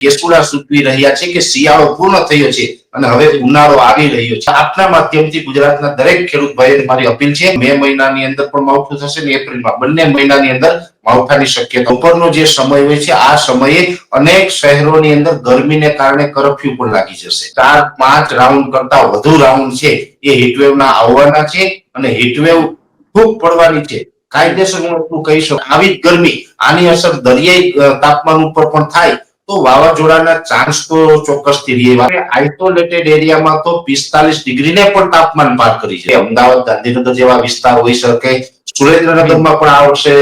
કેસુડા સૂચવી રહ્યા છે કે શિયાળો પૂર્ણ થયો છે અને હવે ઉનાળો આવી રહ્યો છે. આપના માધ્યમથી ગુજરાતના દરેક ખેડૂત ભાઈઓને મારી અપીલ છે, મે મહિનાની અંદર પણ માવઠું થશે ને એપ્રિલમાં, બંને મહિનાની અંદર માવઠાની શક્યતા. ઉપરનો જે સમય હોય છે, આ સમયે અનેક શહેરોની અંદર ગરમીને કારણે કરફ્યુ પણ લાગી જશે. ચાર પાંચ રાઉન્ડ કરતા વધુ રાઉન્ડ છે, એ હીટવેવ ના આવવાના છે અને હીટવેવ ખૂબ પડવાની છે. કાયદેસર હું એટલું કહી શકું. આવી જ ગરમી, આની અસર દરિયાઈ તાપમાન ઉપર પણ થાય તો વાવાઝોડાના ચાન્સ તો ચોક્કસથી રહે. આઇસોલેટેડ એરિયામાં તો પિસ્તાલીસ ડિગ્રીને પણ તાપમાન પાર કરી છે. અમદાવાદ, ગાંધીનગર જેવા વિસ્તાર હોઈ શકે. સુરેન્દ્રનગરમાં પણ આ વર્ષે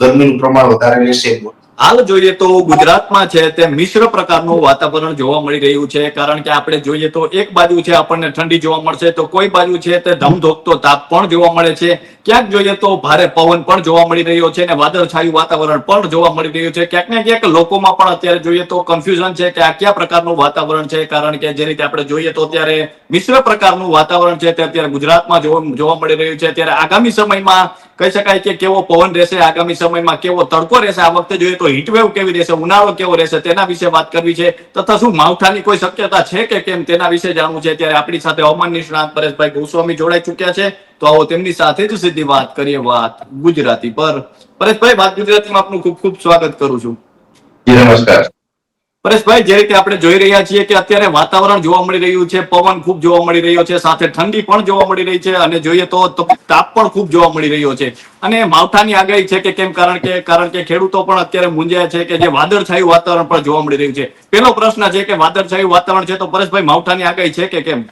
ગરમીનું પ્રમાણ વધારે રહેશે. હાલ જોઈએ તો ગુજરાતમાં છે તે મિશ્ર પ્રકારનું વાતાવરણ જોવા મળી રહ્યું છે. કારણ કે આપણે જોઈએ તો એક બાજુ છે આપણને ઠંડી જોવા મળશે, તો કોઈ બાજુ છે તે ધમધોકતો તાપ પણ જોવા મળે છે. ક્યાંક જોઈએ તો ભારે પવન પણ જોવા મળી રહ્યો છે અને વાદળછાયું વાતાવરણ પણ જોવા મળી રહ્યું છે. ક્યાંક ને ક્યાંક લોકોમાં પણ અત્યારે જોઈએ તો કન્ફ્યુઝન છે કે આ કયા પ્રકારનું વાતાવરણ છે. કારણ કે જે રીતે આપણે જોઈએ તો અત્યારે મિશ્ર પ્રકારનું વાતાવરણ છે તે અત્યારે ગુજરાતમાં જોવા મળી રહ્યું છે. ત્યારે આગામી સમયમાં કહી શકાય કે કેવો પવન રહેશે, આગામી સમયમાં કેવો તડકો રહેશે, આ વખતે જોઈએ તો હીટવેવ કેવી રહેશે, ઉનાળો કેવો રહેશે, તેના વિશે વાત કરવી છે. તથા શું માવઠાની કોઈ શક્યતા છે કે કેમ, તેના વિશે જાણવું છે. ત્યારે આપણી સાથે હવામાન નિષ્ણાત પરેશભાઈ ગોસ્વામી જોડાઈ ચુક્યા છે. તો આવો તેમની સાથે જ સીધી વાત કરીએ વાત ગુજરાતી પર. પરેશભાઈ, વાત ગુજરાતીમાં આપનું ખૂબ ખૂબ સ્વાગત કરું છું. નમસ્કાર. પરેશભાઈ, જે રીતે આપણે જોઈ રહ્યા છીએ કે અત્યારે વાતાવરણ જોવા મળી રહ્યું છે, પવન ખૂબ જોવા મળી રહ્યો છે, સાથે ઠંડી પણ જોવા મળી રહી છે અને જોઈએ તો તાપ પણ ખૂબ જોવા મળી રહ્યો છે. અને માવઠાની આગાહી છે કે કેમ? કારણ કે કારણ કે ખેડૂતો પણ અત્યારે મૂંઝાયા છે કે જે વાદળછાયું વાતાવરણ પણ જોવા મળી રહ્યું છે. પેલો પ્રશ્ન છે કે વાદળછાયું વાતાવરણ છે તો પરેશભાઈ, માવઠાની આગાહી છે કે કેમ?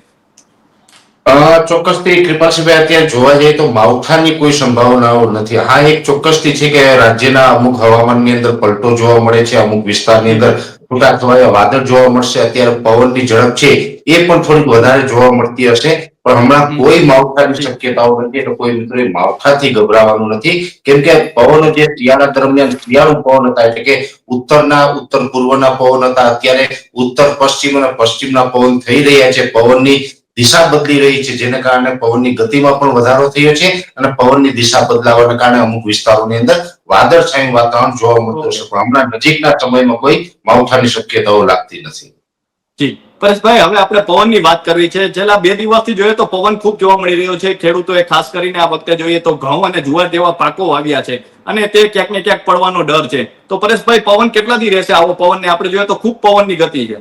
ચોક્કસથી કૃપાસિંહભાઈ અત્યારે જોવા જઈએ તો માવઠાની કોઈ સંભાવનાઓ નથી. હા, એક ચોક્કસથી છે કે રાજ્યના અમુક હવામાનની અંદર પલટો જોવા મળે છે, અમુક વિસ્તારની અંદર છૂટા છવાયા વાદળ જોવા મળશે, અત્યારે પવનની ઝડપ છે એ પણ થોડીક વધારે જોવા મળતી હશે. પણ હમણાં કોઈ માવઠાની શક્યતાઓ નથી એટલે કોઈ મિત્રોએ માવઠાથી ગભરાવાનું નથી. કેમ કે પવનો જે શિયાળા દરમિયાન શિયાળુ પવન હતા, એટલે કે ઉત્તરના, ઉત્તર પૂર્વના પવન હતા, અત્યારે ઉત્તર પશ્ચિમ અને પશ્ચિમના પવન થઈ રહ્યા છે. પવનની દિશા બદલી રહી છે, જેને કારણે પવનની ગતિમાં પણ વધારો થયો છે અને પવનની દિશા બદલાવાના કારણે અમુક વિસ્તારોની અંદર વાદળછાયું વાતાવરણ જોવા મળતું હશે. પણ હમણાં નજીકના સમયમાં કોઈ માવઠાની શક્યતાઓ લાગતી નથી. જી. પરેશભાઈ, હવે આપણે પવનની વાત કરવી છે. છેલ્લા બે દિવસથી જોઈએ તો પવન ખૂબ જોવા મળી રહ્યો છે. ખેડૂતોએ ખાસ કરીને આ વખતે જોઈએ તો ઘઉં અને જુવાર જેવા પાકો આવ્યા છે અને તે ક્યાંક ને ક્યાંક પડવાનો ડર છે. તો પરેશભાઈ, પવન કેટલાથી રહેશે? આવો પવન ને આપણે જોઈએ તો ખૂબ પવનની ગતિ છે.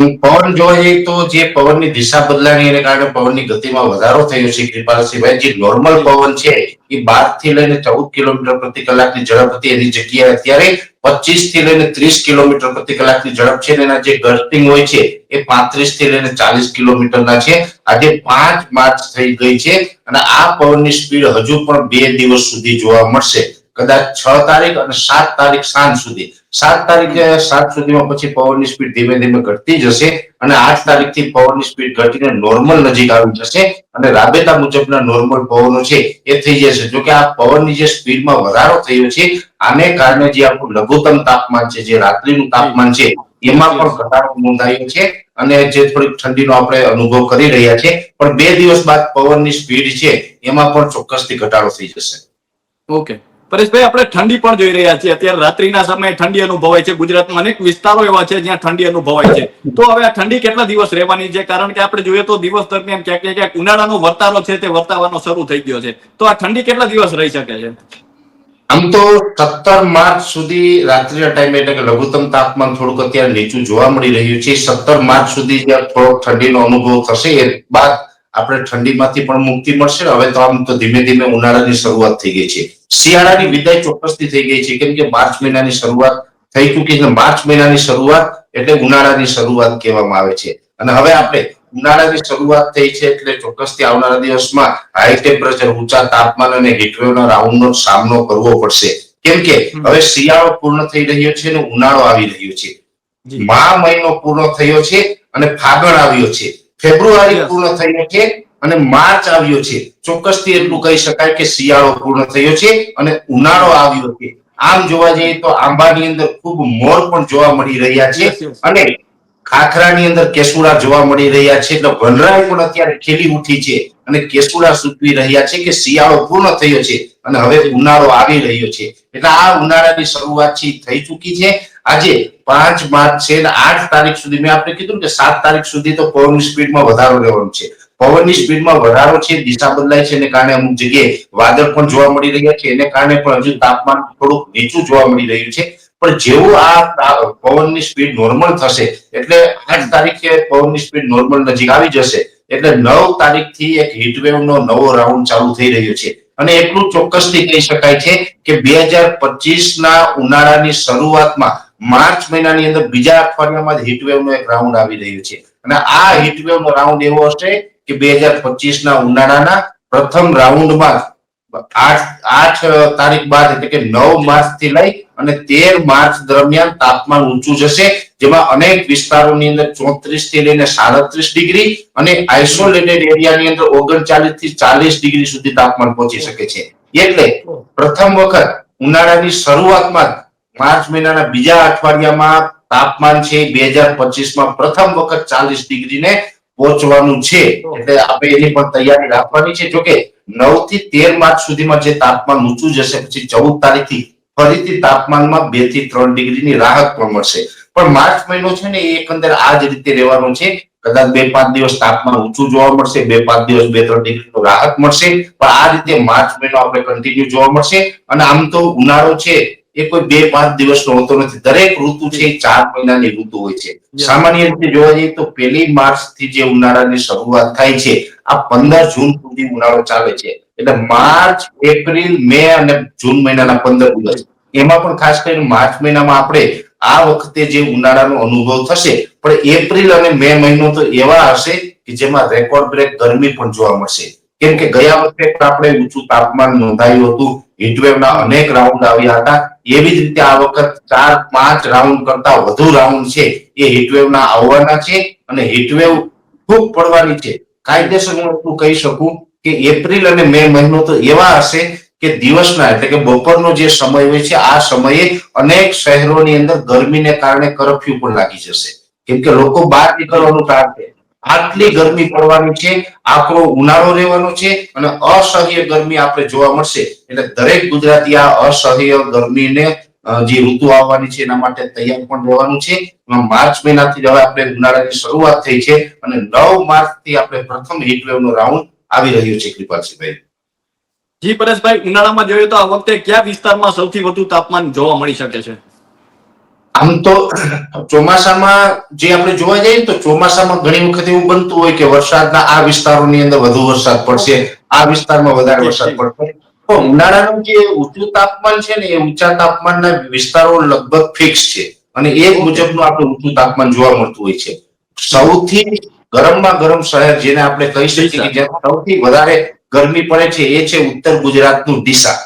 પવન જોવા જઈએ તો જે પવનની દિશા બદલાની એને કારણે પવનની ગતિમાં વધારો થયો છે. કૃપાલસિંહભાઈ જે નોર્મલ પવન છે, એ બારથી લઈને ચૌદ કિલોમીટર પ્રતિ કલાકની ઝડપ હતી. એની જગ્યાએ અત્યારે પચીસથી લઈને ત્રીસ કિલોમીટર પ્રતિ કલાકની ઝડપ છે એના જે ગર્ટિંગ હોય છે, એ પાંત્રીસથી લઈને ચાલીસ કિલોમીટરના છે. આજે પાંચ માર્ચ થઈ ગઈ છે અને આ પવનની સ્પીડ હજુ પણ બે દિવસ સુધી જોવા મળશે. કદાચ છ તારીખ અને સાત તારીખ સાંજ સુધી. સાત તારીખે સાત સુધીમાં પછી પવનની સ્પીડ ધીમે ધીમે ઘટતી જશે અને આઠ તારીખથી પવનની સ્પીડ ઘટીને નોર્મલ નજીક આવી જશે અને રાબેતા મુજબના નોર્મલ પવનો છે એ થઈ જશે. જો કે આ પવનની જે સ્પીડમાં વધારો થયો છે, આને કારણે જે આપણું લઘુત્તમ તાપમાન છે, જે રાત્રિનું તાપમાન છે, એમાં પણ ઘટાડો નોંધાયો છે અને જે થોડીક ઠંડીનો આપણે અનુભવ કરી રહ્યા છે, પણ બે દિવસ બાદ પવનની સ્પીડ છે, એમાં પણ ચોક્કસથી ઘટાડો થઈ જશે. ઓકે પરેશભાઈ, આપણે ઠંડી પણ જોઈ રહ્યા છીએ. અત્યારે રાત્રિના સમયે ઠંડી અનુભવાય છે. ગુજરાતમાં અનેક વિસ્તારો એવા છે જ્યાં ઠંડી અનુભવાય છે. તો હવે આ ઠંડી કેટલા દિવસ રહેવાની છે? કારણ કે આપણે જોઈએ તો દિવસ દરમિયાન ક્યાંક ક્યાંક ઉનાળાનો વર્તારો છે તે વર્તાવાનો શરૂ થઈ ગયો છે. તો આ ઠંડી કેટલા દિવસ રહી શકે છે? આમ તો સત્તર માર્ચ સુધી રાત્રિના ટાઈમે એટલે કે લઘુત્તમ તાપમાન થોડુંક અત્યારે નીચું જોવા મળી રહ્યું છે. સત્તર માર્ચ સુધી થોડોક ઠંડીનો અનુભવ થશે બાદ આપણે ઠંડીમાંથી પણ મુક્તિ મળશે. હવે તો આમ તો ધીમે ધીમે ઉનાળાની શરૂઆત થઈ ગઈ છે. શિયાળાની વિદાય ચોક્કસથી થઈ ગઈ છે. કેમ કે માર્ચ મહિનાની શરૂઆત થઈ ચૂકી છે. માર્ચ મહિનાની શરૂઆત એટલે ઉનાળાની શરૂઆત કહેવામાં આવે છે. અને હવે આપણે ઉનાળાની શરૂઆત થઈ છે એટલે ચોક્કસથી આવનારા દિવસમાં હાઈ ટેમ્પરેચર ઊંચા તાપમાન અને હીટવેવના રાઉન્ડનો સામનો કરવો પડશે. કેમ કે હવે શિયાળો પૂર્ણ થઈ રહ્યો છે અને ઉનાળો આવી રહ્યો છે. મા મહિનો પૂર્ણ થયો છે અને ફાગણ આવ્યો છે. ફેબ્રુઆરી પૂર્ણ થયો છે અને માર્ચ આવ્યો છે. ચોક્કસથી એટલું કહી શકાય કે શિયાળો પૂર્ણ થયો છે અને ઉનાળો આવ્યો છે. આમ જોવા જઈએ તો આંબાની અંદર ખૂબ મોર પણ જોવા મળી રહ્યા છે. અને ખાખરાની અંદર કેસુડા જોવા મળી રહ્યા છે. એટલે વનરાય પણ અત્યારે ખીલી ઉઠી છે અને કેસુડા સૂચવી રહ્યા છે કે શિયાળો પૂર્ણ થયો છે અને હવે ઉનાળો આવી રહ્યો છે. એટલે આ ઉનાળાની શરૂઆત છે થઈ ચૂકી છે. આજે પાંચ માર્ચ છે અને આઠ તારીખ સુધી મેં આપણે કીધું કે સાત તારીખ સુધી તો પવનની સ્પીડમાં વધારો રહેવાનો છે. પવનની સ્પીડમાં વધારો છે, દિશા બદલાય છે, એને કારણે અમુક જગ્યાએ વાદળ પણ જોવા મળી રહ્યા છે, એને કારણે પણ હજુ તાપમાન થોડુંક નીચું જોવા મળી રહ્યું છે. પણ જેવું આ પવનની સ્પીડ નોર્મલ થશે, એટલે આઠ તારીખે પવનની સ્પીડ નોર્મલ નજીક આવી જશે, એટલે નવ તારીખથી એક હીટવેવ નો નવો રાઉન્ડ ચાલુ થઈ રહ્યો છે. અને એટલું ચોક્કસથી કહી શકાય છે કે બે હજાર પચીસ ના ઉનાળાની શરૂઆતમાં માર્ચ મહિનાની અંદર બીજા અઠવાડિયામાં જ હીટવેવનો એક રાઉન્ડ આવી રહ્યો છે. અને આ હીટવેવનો રાઉન્ડ એવો હશે કે બે હજાર પચીસ ના ઉનાળાના પ્રથમ રાઉન્ડમાં આઠ આઠ તારીખ બાદ એટલે કે નવ માર્ચથી લઈ અને તેર માર્ચ દરમિયાન તાપમાન ઊંચું જશે, જેમાં અનેક વિસ્તારોની અંદર ચોત્રીસથી લઈને સાડત્રીસ ડિગ્રી અને આઇસોલેટેડ એરિયાની અંદર ઓગણચાલીસથી ચાલીસ ડિગ્રી સુધી તાપમાન પહોંચી શકે છે. એટલે પ્રથમ વખત ઉનાળાની શરૂઆતમાં માર્ચ મહિનાના બીજા અઠવાડિયામાં તાપમાન છે બે હજાર પચીસમાં પ્રથમ વખત ચાલીસ ડિગ્રીને પહોંચવાનું છે. એટલે આપણે એની પણ તૈયારી રાખવાની છે. જોકે નવથી તેર માર્ચ સુધીમાં જે તાપમાન ઊંચું જશે, પછી ચૌદ તારીખથી ફરીથી તાપમાનમાં બેથી ત્રણ ડિગ્રીની રાહત પણ મળશે. પણ માર્ચ મહિનો છે ને એ એકંદર આ જ રીતે રહેવાનો છે. કદાચ બે પાંચ દિવસ તાપમાન ઊંચું જોવા મળશે, બે પાંચ દિવસ બે ત્રણ ડિગ્રીનું રાહત મળશે. પણ આ રીતે માર્ચ મહિનો આપણે કન્ટિન્યુ જોવા મળશે. અને આમ તો ઉનાળો છે એ કોઈ બે પાંચ દિવસનો હોતો નથી. દરેક ઋતુ છે એ ચાર મહિનાની ઋતુ હોય છે. સામાન્ય રીતે જોવા જઈએ તો પહેલી માર્ચથી જે ઉનાળાની શરૂઆત થાય છે આ પંદર જૂન સુધી ઉનાળો ચાલે છે. એટલે માર્ચ એપ્રિલ મે અને જૂન મહિનાના પંદર દિવસ. એમાં પણ ખાસ કરીને માર્ચ મહિનામાં આપણે આ વખતે જે ઉનાળાનો અનુભવ થશે પણ એપ્રિલ અને મે મહિનો તો એવા હશે કે જેમાં રેકોર્ડ બ્રેક ગરમી પણ જોવા મળશે. કેમ કે ગયા વખતે પણ આપણે ઊંચું તાપમાન નોંધાયું હતું. હીટવેવના અનેક રાઉન્ડ આવ્યા હતા. એવી જ રીતે આ વખત ચાર, પાંચ રાઉન્ડ કરતા વધુ રાઉન્ડ છે એ હીટવેવના આવવાના છે અને હીટવેવ ખૂબ પડવાની છે. કાયદેસર હું કહી શકું કે એપ્રિલ અને મે મહિનો તો એવા હશે કે દિવસના, એટલે કે બપોરનો જે સમય હોય છે, આ સમયે અનેક શહેરોની અંદર ગરમીને કારણે કરફ્યુ પણ લાગી જશે. કેમ કે લોકો બહાર નીકળવાનું ટાળશે આટલી ગરમી પડવાની છે, આકરો ઉનાળો રહેવાનો છે અને અસહ્ય ગરમી આપણે જોવા મળશે. એટલે દરેક ગુજરાતી આ અસહ્ય ગરમીને જે ઋતુ આવવાની છે એના માટે તૈયાર પણ રહેવાનું છે. માર્ચ મહિનાથી હવે આપણે ઉનાળાની શરૂઆત થઈ છે અને નવ માર્ચથી આપણે પ્રથમ હીટવેવ નો રાઉન્ડ આવી રહ્યો છે, કૃપાલસિંહભાઈ. જી, પરેશભાઈ, ઉનાળામાં જોઈએ તો આ વખતે કયા વિસ્તારમાં સૌથી વધુ તાપમાન જોવા મળી શકે છે? આમ તો ચોમાસામાં જે આપણે જોવા જઈએ તો ચોમાસામાં ઘણી વખત એવું બનતું હોય કે વરસાદના આ વિસ્તારોની અંદર વધુ વરસાદ પડશે આ વિસ્તારમાં વધારે વરસાદ પડશે. તો ઉનાળાનું જે ઊંચું તાપમાન છે ને એ ઊંચા તાપમાનના વિસ્તારો લગભગ ફિક્સ છે. અને એ મુજબનું આપણે ઊંચું તાપમાન જોવા મળતું હોય છે. સૌથી ગરમમાં ગરમ શહેર જેને આપણે કહી શકીએ કે જ્યાં સૌથી વધારે ગરમી પડે છે એ છે ઉત્તર ગુજરાતનું ડીસા.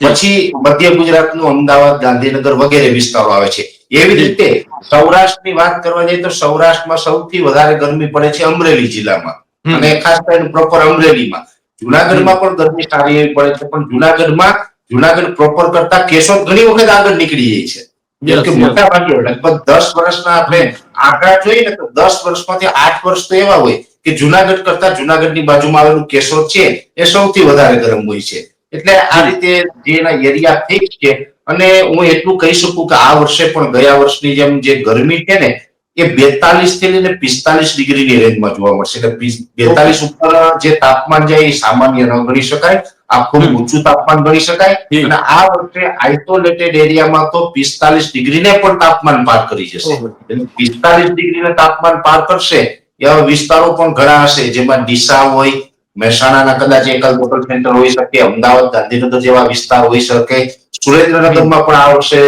પછી મધ્ય ગુજરાતનું અમદાવાદ ગાંધીનગર વગેરે વિસ્તારો આવે છે. એવી રીતે સૌરાષ્ટ્રની વાત કરવા જઈએ તો સૌરાષ્ટ્રમાં સૌથી વધારે ગરમી પડે છે અમરેલી જિલ્લામાં. અને ખાસ કરીને પ્રોપર અમરેલીમાં. જુનાગઢમાં પણ ગરમી સારી એવી પડે છે પણ જુનાગઢમાં જુનાગઢ પ્રોપર કરતા કેશોદ ઘણી વખત આગળ નીકળી જાય છે. કે મોટા ભાગે લગભગ દસ વર્ષના આપણે આંકડા જોઈએ ને તો દસ વર્ષમાંથી આઠ વર્ષ તો એવા હોય કે જુનાગઢ કરતા જુનાગઢની બાજુમાં આવેલું કેશોદ છે એ સૌથી વધારે ગરમ હોય છે. એટલે આ રીતે જે એના એરિયા ફિક્સ છે અને હું એટલું કહી શકું કે આ વર્ષે પણ ગયા વર્ષની જેમ જે ગરમી છે ને એ બેતાલીસથી લઈને પિસ્તાલીસ ડિગ્રીની રેન્જમાં જોવા મળશે. એટલે બેતાલીસ ઉપર જે તાપમાન જાય એ સામાન્ય ન ગણી શકાય આ ખૂબ ઊંચું તાપમાન ગણી શકાય. અને આ વર્ષે આઇસોલેટેડ એરિયામાં તો પિસ્તાલીસ ડિગ્રીને પણ તાપમાન પાર કરી જશે. એટલે પિસ્તાલીસ ડિગ્રીને તાપમાન પાર કરશે એવા વિસ્તારો પણ ઘણા હશે જેમાં ડીસા હોય મહેસાણાના કદાચ એકલ બોટલ સેન્ટર હોઈ શકે, અમદાવાદ, ગાંધીનગર જેવા વિસ્તાર હોઈ શકે. સુરેન્દ્રનગરમાં પણ આ વર્ષે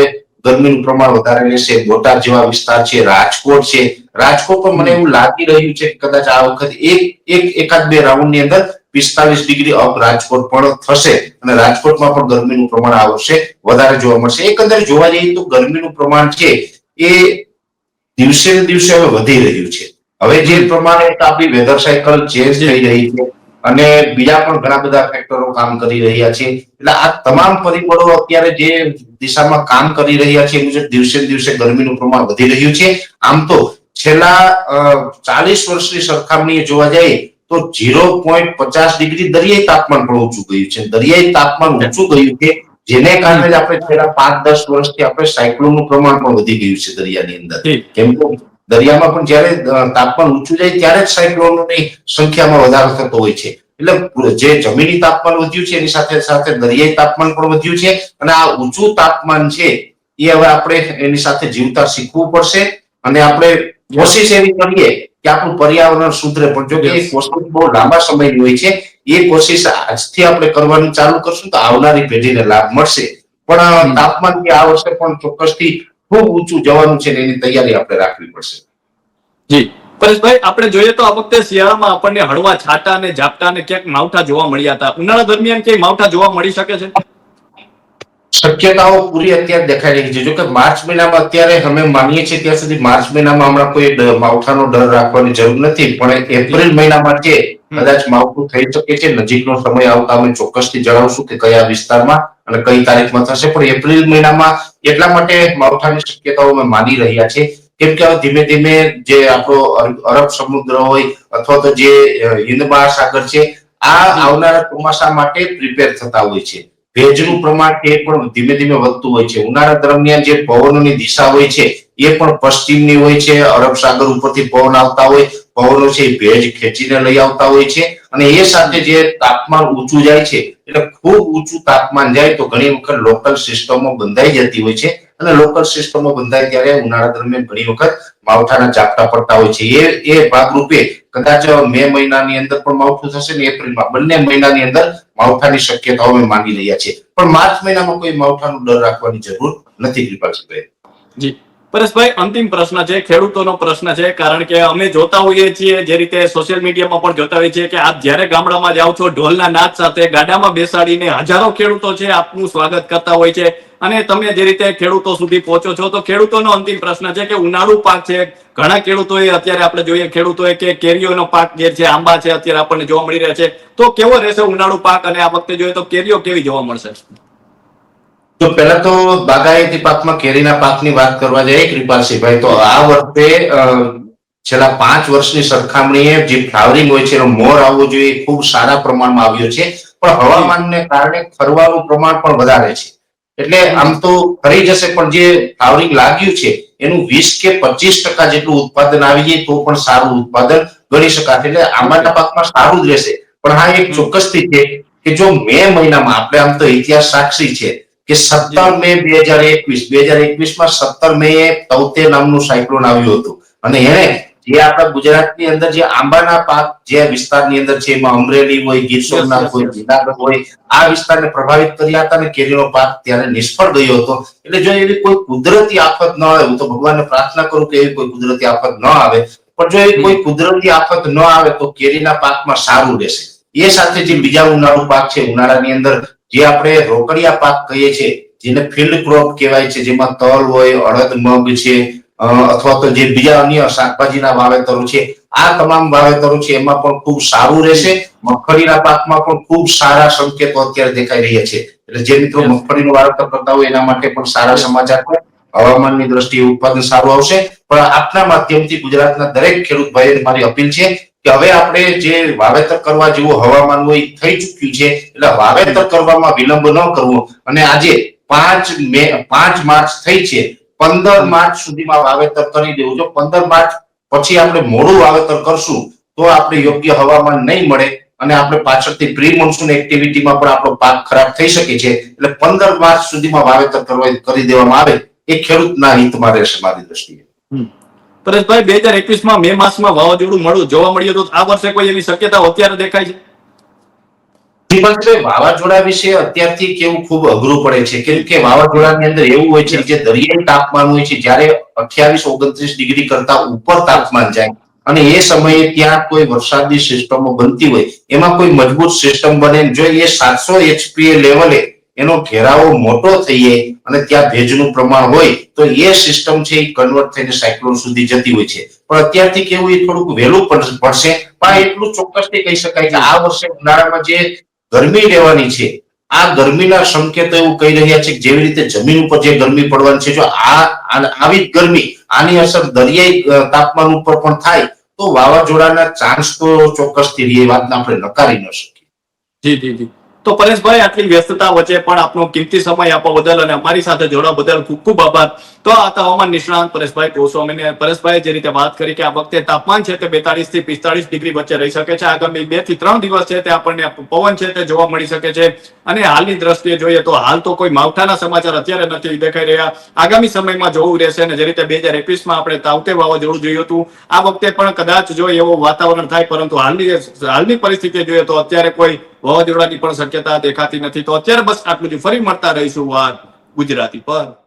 ગરમીનું પ્રમાણ વધારે રહેશે. બોટાદ જેવા વિસ્તાર છે, રાજકોટ છે. રાજકોટ પણ મને એવું લાગી રહ્યું છે કે કદાચ આ વખતે એક એક, એકાદ બે રાઉન્ડની અંદર પિસ્તાલીસ ડિગ્રી અપ રાજકોટ પણ થશે અને રાજકોટમાં પણ ગરમીનું પ્રમાણ આ વર્ષે વધારે જોવા મળશે. એકંદરે જોવા જઈએ તો ગરમીનું પ્રમાણ છે એ દિવસે ને દિવસે હવે વધી રહ્યું છે. હવે જે પ્રમાણે આપણી વેધર સાયકલ ચેન્જ થઈ રહી છે. અને બીજા પણ ઘણા બધા ફેક્ટરો કામ કરી રહ્યા છે. એટલે આ તમામ પરિબળો અત્યારે જે દિશામાં કામ કરી રહ્યા છે મુજબ દિવસે દિવસે ગરમીનું પ્રમાણ વધી રહ્યું છે. આમ તો છેલ્લા ચાલીસ વર્ષની સરખામણીએ જોવા જઈએ તો ઝીરો પોઈન્ટ પચાસ ડિગ્રી દરિયાઈ તાપમાન પણ ઊંચું ગયું છે. દરિયાઈ તાપમાન ઊંચું ગયું છે જેને કારણે જ આપણે છેલ્લા પાંચ દસ વર્ષથી આપણે સાયક્લોનનું પ્રમાણ પણ વધી ગયું છે દરિયાની અંદર. કેમ કે દરિયામાં પણ જ્યારે તાપમાન ઊંચું જાય ત્યારે જ સાયક્લોનોની સંખ્યામાં વધારો થતો હોય છે. એટલે જે જમીની તાપમાન વધ્યું છે એની સાથે સાથે દરિયાઈ તાપમાન પણ વધ્યું છે અને આ ઊંચું તાપમાન છે એ હવે આપણે એની સાથે જીવતા શીખવું પડશે. અને આપણે કોશિશ એવી કરીએ કે આપણું પર્યાવરણ સુધરે. પણ જો કે કોશિશ બહુ લાંબા સમયની હોય છે એ કોશિશ આજથી આપણે કરવાનું ચાલુ કરશું તો આવનારી પેઢીને લાભ મળશે. પણ તાપમાન આ વર્ષે પણ ચોક્કસથી ખૂબ ઊંચું જવાનું છે એની તૈયારી આપણે રાખવી પડશે. જી. પરેશભાઈ, આપણે જોઈએ તો આ વખતે શિયાળામાં આપણને હળવા છાટા અને ઝાપટા અને ક્યાંક માવઠા જોવા મળ્યા હતા. ઉનાળા દરમિયાન ક્યાંય માવઠા જોવા મળી શકે છે? શક્યતાઓ પૂરી અત્યારે દેખાઈ રહી છે. જો કે માર્ચ મહિનામાં અત્યારે અમે માનીએ છીએ ત્યાં સુધી માર્ચ મહિનામાં હમણાં કોઈ માવઠાનો ડર રાખવાની જરૂર નથી. પણ એપ્રિલ મહિનામાં જે કદાચ માવઠું થઈ શકે છે, નજીકનો સમય આવતા અમે ચોક્કસથી જણાવશું કે કયા વિસ્તારમાં અને કઈ તારીખમાં થશે. પણ એપ્રિલ મહિનામાં એટલા માટે માવઠાની શક્યતાઓ અમે માની રહ્યા છે કેમ કે હવે ધીમે ધીમે જે આપણો અરબ સમુદ્ર હોય અથવા તો જે હિન્દ મહાસાગર છે, આ આવનારા ચોમાસા માટે પ્રિપેર થતા હોય છે. ભેજનું પ્રમાણ એ પણ ધીમે ધીમે વધતું હોય છે. ઉનાળા દરમિયાન જે પવનોની દિશા હોય છે, એ પણ પશ્ચિમની હોય છે, અરબ સાગર ઉપરથી પવન આવતા હોય, પવનો છે એ ભેજ ખેંચીને લઈ આવતા હોય છે અને એ સાથે જે તાપમાન ઊંચું જાય છે, એટલે ખૂબ ઊંચું તાપમાન જાય તો ઘણી વખત લોકલ સિસ્ટમો બંધાઈ જતી હોય છે. અને લોકલ સિસ્ટમો બંધાય ત્યારે ઉનાળા દરમિયાન ઘણી વખત માવઠાના ઝાપટા પડતા હોય છે. એ એ ભાગરૂપે કદાચ મે મહિનાની અંદર પણ માવઠું થશે ને એપ્રિલમાં બંને મહિનાની અંદર માવઠાની શક્યતાઓ અમે માની રહ્યા છીએ. પણ માર્ચ મહિનામાં કોઈ માવઠાનો ડર રાખવાની જરૂર નથી કૃપાલસિંહભાઈ. જી. પરેશભાઈ, અંતિમ પ્રશ્ન છે, ખેડૂતોનો પ્રશ્ન છે, કારણ કે અમે જોતા હોઈએ છીએ, જે રીતે સોશિયલ મીડિયામાં પણ જોતા હોઈએ છીએ કે આપ જ્યારે ગામડામાં જાઓ છો, ઢોલના નાદ સાથે ગાડામાં બેસાડીને હજારો ખેડૂતો છે, આપનું સ્વાગત કરતા હોય છે. અને તમે જે રીતે ખેડૂતો સુધી પહોંચો છો, તો ખેડૂતોનો અંતિમ પ્રશ્ન છે કે ઉનાળુ પાક છે. ઘણા ખેડૂતોએ અત્યારે આપણે જોઈએ, ખેડૂતોએ કે કેરીઓનો પાક જે છે, આંબા છે, અત્યારે આપણને જોવા મળી રહ્યા છે. તો કેવો રહેશે ઉનાળુ પાક? અને આ વખતે જોઈએ તો કેરીઓ કેવી જોવા મળશે? તો પહેલા તો બાગાયતી પાકમાં કેરીના પાકની વાત કરવા જઈએ, કૃપાલસિંહભાઈ. તો આ વર્ષે છેલ્લા પાંચ વર્ષની સરખામણીએ જે ફ્લાવરિંગ હોય છે, એનો મોર આવવો જોઈએ ખૂબ સારા પ્રમાણમાં આવ્યો છે. પણ હવામાનને કારણે ખરવાનું પ્રમાણ પણ વધારે છે. એટલે આમ તો ફરી જશે, પણ જે ફ્લાવરિંગ લાગ્યું છે, એનું વીસ કે પચીસ ટકા જેટલું ઉત્પાદન આવી જાય, તો પણ સારું ઉત્પાદન ગણી શકાશે. એટલે આંબાના પાકમાં સારું જ રહેશે. પણ હા, એક ચોક્કસથી છે કે જો મે મહિનામાં, આપણે આમ તો ઇતિહાસ સાક્ષી છે, કે સત્તર મે બે હજાર એકવીસ, બે હજાર એકવીસમાં સત્તર મે તૌતેર નામનું સાયક્લોન આવ્યું હતું. અને એને જે આપણા ગુજરાતની અંદર જે આંબાના પાક જે વિસ્તારની અંદર છે એમાં અમરેલી હોય ગીર સોમનાથ હોય જુનાગઢ હોય આ વિસ્તારને પ્રભાવિત કર્યા હતા અને કેરીનો પાક ત્યારે નિષ્ફળ ગયો હતો. એટલે જો એવી કોઈ કુદરતી આફત ન આવે હું તો ભગવાનને પ્રાર્થના કરું કે એવી કોઈ કુદરતી આફત ન આવે પણ જો એવી કોઈ કુદરતી આફત ન આવે તો કેરીના પાકમાં સારું રહેશે. એ સાથે જે બીજા ઉનાળુ પાક છે ઉનાળાની અંદર જે આપણે રોકડિયા પાક કહીએ છીએ જેને ફિલ્ડ ક્રોપ કહેવાય છે જેમાં તલ હોય અડદ મગ છે અથવા તો જે બીજા અન્ય શાકભાજીના વાવેતરો છે આ તમામ વાવેતરો છે એમાં પણ ખૂબ સારું રહેશે. મગફળીના પાકમાં પણ ખૂબ સારા સંકેતો અત્યારે દેખાઈ રહ્યા છે. એટલે જે મિત્રો મગફળીનું વાવેતર કરતા હોય એના માટે પણ સારા સમાચાર છે હવામાનની દ્રષ્ટિએ ઉત્પાદન સારું આવશે. પણ આપના માધ્યમથી ગુજરાતના દરેક ખેડૂત ભાઈઓને મારી અપીલ છે કે હવે આપણે જે વાવેતર કરવા જેવું હવામાન હોય એ થઈ ચૂક્યું છે. એટલે વાવેતર કરવામાં વિલંબ ન કરવો. અને આજે પાંચ મે પાંચ માર્ચ થઈ છે. પંદર માર્ચ સુધીમાં વાવેતર કરી દેવું. જો પંદર માર્ચ પછી આપણે મોડું વાવેતર કરશું, તો આપણે યોગ્ય હવામાન નહીં મળે અને આપણે પાછળથી પ્રી મોન્સૂન એક્ટિવિટીમાં પણ આપણો પાક ખરાબ થઈ શકે છે. એટલે પંદર માર્ચ સુધીમાં વાવેતર કરવા કરી દેવામાં આવે એ ખેડૂતના હિતમાં રહેશે મારી દ્રષ્ટિએ. પરેશભાઈ, બે હજાર એકવીસમાં માસમાં વાવાઝોડું મળું જોવા મળ્યું તો આ વર્ષે કોઈ એવી શક્યતાઓ અત્યારે દેખાય છે? દીપકભાઈ, વાવાઝોડા વિશે અત્યારથી કેવું ખૂબ અઘરું પડે છે. કેમ કે વાવાઝોડાની અંદર એવું હોય છે જે દરિયાઈ તાપમાન હોય છે જ્યારે અઠ્યાવીસ ઓગણત્રીસ ડિગ્રી કરતા ઉપર તાપમાન જાય અને એ સમયે ત્યાં કોઈ વરસાદની સિસ્ટમો બનતી હોય એમાં કોઈ મજબૂત સિસ્ટમ બને. જો એ સાતસો એચપીએ લેવલે એનો ઘેરાવો મોટો થઈ જાય અને ત્યાં ભેજનું પ્રમાણ હોય તો એ સિસ્ટમ છે એ કન્વર્ટ થઈને સાયક્લોન સુધી જતી હોય છે. પણ અત્યારથી કેવું એ થોડુંક વહેલું પડશે. પણ એટલું ચોક્કસથી કહી શકાય કે આ વર્ષે ઉનાળામાં જે ગરમી રહેવાની છે. આ ગરમીના સંકેતો એવું કહી રહ્યા છે કે જેવી રીતે જમીન ઉપર જે ગરમી પડવાની છે, જો આ આવી જ ગરમી આની અસર દરિયાઈ તાપમાન ઉપર પણ થાય, તો વાવાઝોડાના ચાન્સ તો ચોક્કસથી રહી એ વાતને આપણે નકારી ન શકીએ. જી જી જી. તો પરેશભાઈ, આટલી વ્યસ્તતા વચ્ચે પણ આપનો કિંમતી સમય આપવા બદલ અને અમારી સાથે જોડવા બદલ ખૂબ ખૂબ આભાર. તો આ હવામાન નિષ્ણાંત પરેશભાઈ ગોસ્વામીને. પરેશભાઈ જે રીતે વાત કરી કે આ વખતે તાપમાન છે તે બેતાળીસથી પિસ્તાળીસ ડિગ્રી વચ્ચે રહી શકે છે. આગામી બેથી ત્રણ દિવસ છે તે આપણને પવન છે તે જોવા મળી શકે છે. અને હાલની દ્રષ્ટિએ જોઈએ તો હાલ તો કોઈ માવઠાના સમાચાર અત્યારે નથી દેખાઈ રહ્યા. આગામી સમયમાં જોવું રહેશે અને જે રીતે બે હજાર એકવીસમાં આપણે તાવતે વાવાઝોડું જોયું હતું, આ વખતે પણ કદાચ જો એવું વાતાવરણ થાય, પરંતુ હાલની હાલની પરિસ્થિતિ જોઈએ તો અત્યારે કોઈ વાવાઝોડાની પણ શક્યતા દેખાતી નથી. તો અત્યારે બસ આટલું જ. ફરી મળતા રહીશું વાત ગુજરાતી પર.